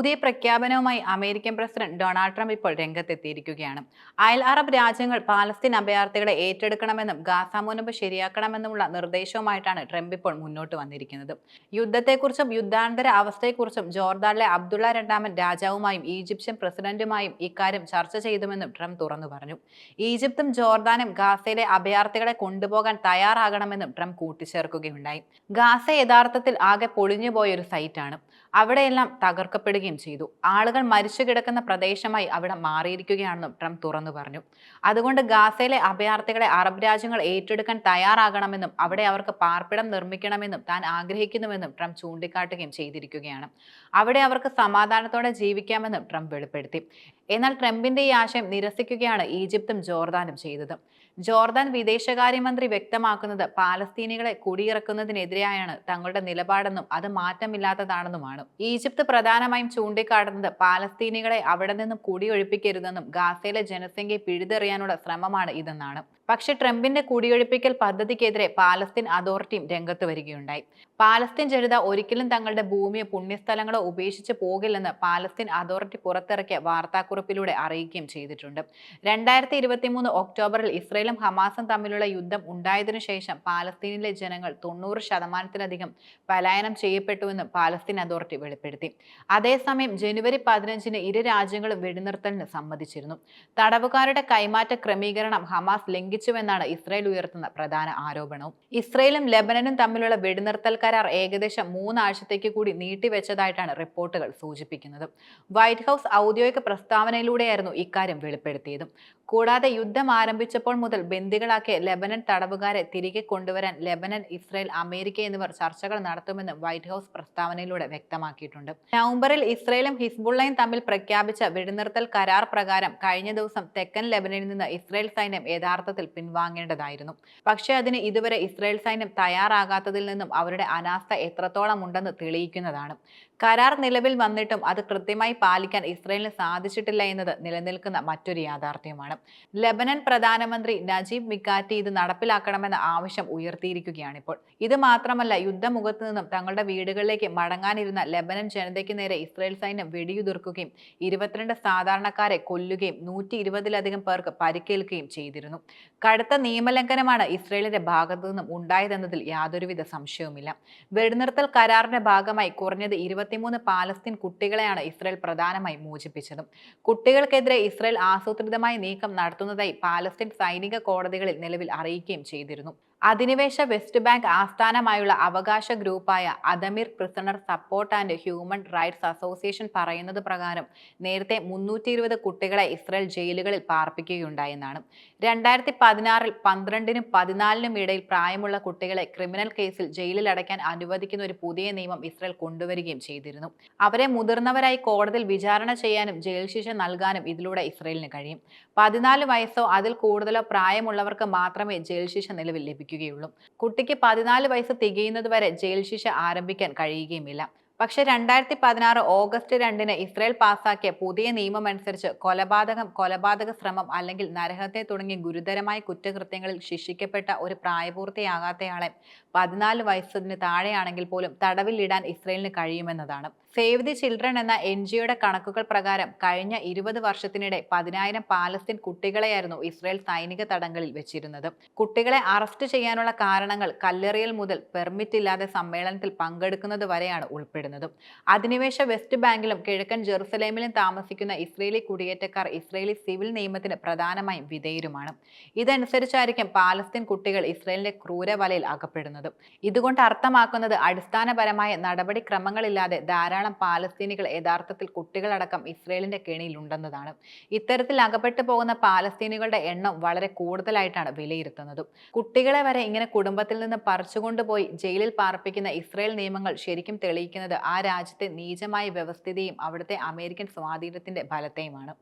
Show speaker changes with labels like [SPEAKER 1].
[SPEAKER 1] പുതിയ പ്രഖ്യാപനവുമായി American president Donald Trump ഇപ്പോൾ രംഗത്തെത്തിയിരിക്കുകയാണ്. അയൽ അറബ് രാജ്യങ്ങൾ പാലസ്തീൻ അഭയാർത്ഥികളെ ഏറ്റെടുക്കണമെന്നും ഗാസ മുനമ്പ് ശരിയാക്കണമെന്നുമുള്ള നിർദ്ദേശവുമായിട്ടാണ് ട്രംപ് ഇപ്പോൾ മുന്നോട്ട് വന്നിരിക്കുന്നത്. യുദ്ധത്തെക്കുറിച്ചും യുദ്ധാന്തര അവസ്ഥയെക്കുറിച്ചും ജോർദാനിലെ അബ്ദുള്ള രണ്ടാമൻ രാജാവുമായും ഈജിപ്ഷ്യൻ പ്രസിഡന്റുമായും ഇക്കാര്യം ചർച്ച ചെയ്തുമെന്നും ട്രംപ് തുറന്നു പറഞ്ഞു. ഈജിപ്തും ജോർദാനും ഗാസയിലെ അഭയാർത്ഥികളെ കൊണ്ടുപോകാൻ തയ്യാറാകണമെന്നും ട്രംപ് കൂട്ടിച്ചേർക്കുകയുണ്ടായി. ഗാസ യഥാർത്ഥത്തിൽ ആകെ പൊളിഞ്ഞുപോയ ഒരു സൈറ്റാണ്. അവിടെയെല്ലാം തകർക്കപ്പെടുകയും ചെയ്തു. ആളുകൾ മരിച്ചു കിടക്കുന്ന പ്രദേശമായി അവിടെ മാറിയിരിക്കുകയാണെന്നും ട്രംപ് തുറന്നു പറഞ്ഞു. അതുകൊണ്ട് ഗാസയിലെ അഭയാർത്ഥികളെ അറബ് രാജ്യങ്ങൾ ഏറ്റെടുക്കാൻ തയ്യാറാകണമെന്നും അവിടെ അവർക്ക് പാർപ്പിടം നിർമ്മിക്കണമെന്നും താൻ ആഗ്രഹിക്കുന്നുവെന്നും ട്രംപ് ചൂണ്ടിക്കാട്ടുകയും ചെയ്തിരിക്കുകയാണ്. അവിടെ അവർക്ക് സമാധാനത്തോടെ ജീവിക്കാമെന്നും ട്രംപ് വെളിപ്പെടുത്തി. എന്നാൽ ട്രംപിന്റെ ഈ ആശയം നിരസിക്കുകയാണ് ഈജിപ്തും ജോർദാനും ചെയ്തത്. ജോർദാൻ വിദേശകാര്യമന്ത്രി വ്യക്തമാക്കുന്നത് പാലസ്തീനികളെ കുടിയിറക്കുന്നതിനെതിരെയാണ് തങ്ങളുടെ നിലപാടെന്നും അത് മാറ്റമില്ലാത്തതാണെന്നുമാണ്. ഈജിപ്ത് പ്രധാനമായും ചൂണ്ടിക്കാട്ടുന്നത് പാലസ്തീനികളെ അവിടെ നിന്നും കുടിയൊഴിപ്പിക്കരുതെന്നും ഗാസയിലെ ജനസംഖ്യയെ പിഴുതെറിയാനുള്ള ശ്രമമാണ് ഇതെന്നാണ്. പക്ഷേ ട്രംപിന്റെ കുടിയൊഴിപ്പിക്കൽ പദ്ധതിക്കെതിരെ പാലസ്തീൻ അതോറിറ്റിയും രംഗത്ത് വരികയുണ്ടായി. പാലസ്തീൻ ജനത ഒരിക്കലും തങ്ങളുടെ ഭൂമിയോ പുണ്യസ്ഥലങ്ങളോ ഉപേക്ഷിച്ച് പോകില്ലെന്ന് പാലസ്തീൻ അതോറിറ്റി പുറത്തിറക്കിയ വാർത്താക്കുറിപ്പിലൂടെ അറിയിക്കുകയും ചെയ്തിട്ടുണ്ട്. രണ്ടായിരത്തി ഇരുപത്തിമൂന്ന് ഒക്ടോബറിൽ ഇസ്രയേലും ഹമാസും തമ്മിലുള്ള യുദ്ധം ഉണ്ടായതിനു ശേഷം പാലസ്തീനിലെ ജനങ്ങൾ തൊണ്ണൂറ് ശതമാനത്തിലധികം പലായനം ചെയ്യപ്പെട്ടുവെന്ന് പാലസ്തീൻ അതോറിറ്റി വെളിപ്പെടുത്തി. അതേസമയം ജനുവരി പതിനഞ്ചിന് ഇരു രാജ്യങ്ങളും വെടിനിർത്തലിന് സമ്മതിച്ചിരുന്നു. തടവുകാരുടെ കൈമാറ്റ ക്രമീകരണം ഹമാസ് ലംഘിച്ചുവെന്നാണ് ഇസ്രായേൽ ഉയർത്തുന്ന പ്രധാന ആരോപണവും. ഇസ്രയേലും ലെബനനും തമ്മിലുള്ള വെടിനിർത്തൽ കരാർ ഏകദേശം മൂന്നാഴ്ചത്തേക്ക് കൂടി നീട്ടിവെച്ചതായിട്ടാണ് റിപ്പോർട്ടുകൾ സൂചിപ്പിക്കുന്നത്. വൈറ്റ് ഹൗസ് ഔദ്യോഗിക പ്രസ്താവനയിലൂടെയായിരുന്നു ഇക്കാര്യം വെളിപ്പെടുത്തിയത്. കൂടാതെ യുദ്ധം ആരംഭിച്ചപ്പോൾ മുതൽ ബന്ദികളാക്കിയ ലെബനൻ തടവുകാരെ തിരികെ കൊണ്ടുവരാൻ ലെബനൻ ഇസ്രയേൽ അമേരിക്ക എന്നിവർ ചർച്ചകൾ നടത്തുമെന്ന് വൈറ്റ് ഹൌസ് പ്രസ്താവനയിലൂടെ വ്യക്തമാക്കിയിട്ടുണ്ട്. നവംബറിൽ ഇസ്രയേലും ഹിസ്ബുള്ളയും തമ്മിൽ പ്രഖ്യാപിച്ച വെടിനിർത്തൽ കരാർ പ്രകാരം കഴിഞ്ഞ ദിവസം തെക്കൻ ലെബനനിൽ നിന്ന് ഇസ്രയേൽ സൈന്യം യഥാർത്ഥത്തിൽ പിൻവാങ്ങേണ്ടതായിരുന്നു. പക്ഷേ അതിന് ഇതുവരെ ഇസ്രയേൽ സൈന്യം തയ്യാറാകാത്തതിൽ നിന്നും അവരുടെ അനാസ്ഥ എത്രത്തോളം ഉണ്ടെന്ന് തെളിയിക്കുന്നതാണ്. കരാർ നിലവിൽ വന്നിട്ടും അത് കൃത്യമായി പാലിക്കാൻ ഇസ്രയേലിന് സാധിച്ചിട്ടില്ല എന്നത് നിലനിൽക്കുന്ന മറ്റൊരു യാഥാർത്ഥ്യമാണ്. ലെബനൻ പ്രധാനമന്ത്രി നജീബ് മിക്കാറ്റി ഇത് നടപ്പിലാക്കണമെന്ന ആവശ്യം ഉയർത്തിയിരിക്കുകയാണ് ഇപ്പോൾ ഇത് മാത്രമല്ല യുദ്ധമുഖത്ത് നിന്നും തങ്ങളുടെ വീടുകളിലേക്ക് മടങ്ങാനിരുന്ന ലബനൻ ജനതയ്ക്ക് നേരെ ഇസ്രയേൽ സൈന്യം വെടിയുതിർക്കുകയും ഇരുപത്തിരണ്ട് സാധാരണക്കാരെ കൊല്ലുകയും നൂറ്റി ഇരുപതിലധികം പേർക്ക് പരിക്കേൽക്കുകയും ചെയ്തിരുന്നു. കടുത്ത നിയമലംഘനമാണ് ഇസ്രയേലിന്റെ ഭാഗത്തു നിന്നും ഉണ്ടായതെന്നതിൽ യാതൊരുവിധ സംശയവുമില്ല. വെടിനിർത്തൽ കരാറിന്റെ ഭാഗമായി കുറഞ്ഞത് ഇരുപത്തിമൂന്ന് പാലസ്തീൻ കുട്ടികളെയാണ് ഇസ്രയേൽ പ്രധാനമായി മോചിപ്പിച്ചത്. കുട്ടികൾക്കെതിരെ ഇസ്രയേൽ ആസൂത്രിതമായി നീക്കം നടത്തുന്നതായി പാലസ്തീൻ സൈനിക കോടതികളിൽ നിലവിൽ അറിയിക്കുകയും ചെയ്തിരുന്നു. അധിനിവേശ വെസ്റ്റ് ബാങ്ക് ആസ്ഥാനമായുള്ള അവകാശ ഗ്രൂപ്പായ Addameer prisoner support and human rights association പറയുന്നത് പ്രകാരം നേരത്തെ മുന്നൂറ്റി ഇരുപത് കുട്ടികളെ ഇസ്രയേൽ ജയിലുകളിൽ പാർപ്പിക്കുകയുണ്ടായെന്നാണ്. രണ്ടായിരത്തി പതിനാറിൽ പന്ത്രണ്ടിനും പതിനാലിനും ഇടയിൽ പ്രായമുള്ള കുട്ടികളെ ക്രിമിനൽ കേസിൽ ജയിലിൽ അടയ്ക്കാൻ അനുവദിക്കുന്ന ഒരു പുതിയ നിയമം ഇസ്രയേൽ കൊണ്ടുവരികയും ചെയ്തിരുന്നു. അവരെ മുതിർന്നവരായി കോടതിയിൽ വിചാരണ ചെയ്യാനും ജയിൽ ശിക്ഷ നൽകാനും ഇതിലൂടെ ഇസ്രയേലിന് കഴിയും. പതിനാല് വയസ്സോ അതിൽ കൂടുതലോ പ്രായമുള്ളവർക്ക് മാത്രമേ ജയിൽ ശിക്ഷ നിലവിൽ ലഭിക്കുകയുള്ളൂ കുട്ടിക്ക് പതിനാല് വയസ്സ് തികയുന്നത് വരെ ജയിൽ ശിക്ഷ ആരംഭിക്കാൻ കഴിയുകയുമില്ല. പക്ഷേ രണ്ടായിരത്തി പതിനാറ് ഓഗസ്റ്റ് രണ്ടിന് ഇസ്രയേൽ പാസാക്കിയ പുതിയ നിയമം അനുസരിച്ച് കൊലപാതകം കൊലപാതക ശ്രമം അല്ലെങ്കിൽ നരഹത്തെ തുടങ്ങി ഗുരുതരമായ കുറ്റകൃത്യങ്ങളിൽ ശിക്ഷിക്കപ്പെട്ട ഒരു പ്രായപൂർത്തിയാകാത്തയാളെ പതിനാല് വയസ്സിന് താഴെയാണെങ്കിൽ പോലും തടവിലിടാൻ ഇസ്രയേലിന് കഴിയുമെന്നതാണ്. സേവ് ദി ചിൽഡ്രൻ എന്ന എൻ ജിഒയുടെ കണക്കുകൾ പ്രകാരം കഴിഞ്ഞ ഇരുപത് വർഷത്തിനിടെ പതിനായിരം പാലസ്തീൻ കുട്ടികളെയായിരുന്നു ഇസ്രയേൽ സൈനിക തടങ്കലിൽ വെച്ചിരുന്നത്. കുട്ടികളെ അറസ്റ്റ് ചെയ്യാനുള്ള കാരണങ്ങൾ കല്ലെറിയൽ മുതൽ പെർമിറ്റ് ഇല്ലാതെ സമ്മേളനത്തിൽ പങ്കെടുക്കുന്നത് വരെയാണ് ഉൾപ്പെടുന്നത്. അധിനിവേശ വെസ്റ്റ് ബാങ്കിലും കിഴക്കൻ ജെറുസലേമിലും താമസിക്കുന്ന ഇസ്രയേലി കുടിയേറ്റക്കാർ ഇസ്രയേലി സിവിൽ നിയമത്തിന് പ്രധാനമായും വിധേയരുമാണ്. ഇതനുസരിച്ചായിരിക്കും പാലസ്തീൻ കുട്ടികൾ ഇസ്രയേലിന്റെ ക്രൂരവലയിൽ അകപ്പെടുന്നതും. ഇതുകൊണ്ട് അർത്ഥമാക്കുന്നത് അടിസ്ഥാനപരമായ നടപടിക്രമങ്ങളില്ലാതെ ധാരാളം പാലസ്തീനികൾ യഥാർത്ഥത്തിൽ കുട്ടികളടക്കം ഇസ്രയേലിന്റെ കെണിയിലുണ്ടെന്നതാണ്. ഇത്തരത്തിൽ അകപ്പെട്ടു പോകുന്ന പാലസ്തീനികളുടെ എണ്ണം വളരെ കൂടുതലായിട്ടാണ് വിലയിരുത്തുന്നതും. കുട്ടികളെ വരെ ഇങ്ങനെ കുടുംബത്തിൽ നിന്ന് പറിച്ചുകൊണ്ടുപോയി ജയിലിൽ പാർപ്പിക്കുന്ന ഇസ്രയേൽ നിയമങ്ങൾ ശരിക്കും തെളിയിക്കുന്നത് ആ രാജ്യത്തെ നീചമായ വ്യവസ്ഥിതിയും അവിടുത്തെ അമേരിക്കൻ സ്വാധീനത്തിന്റെ ഫലത്തെയുമാണ്.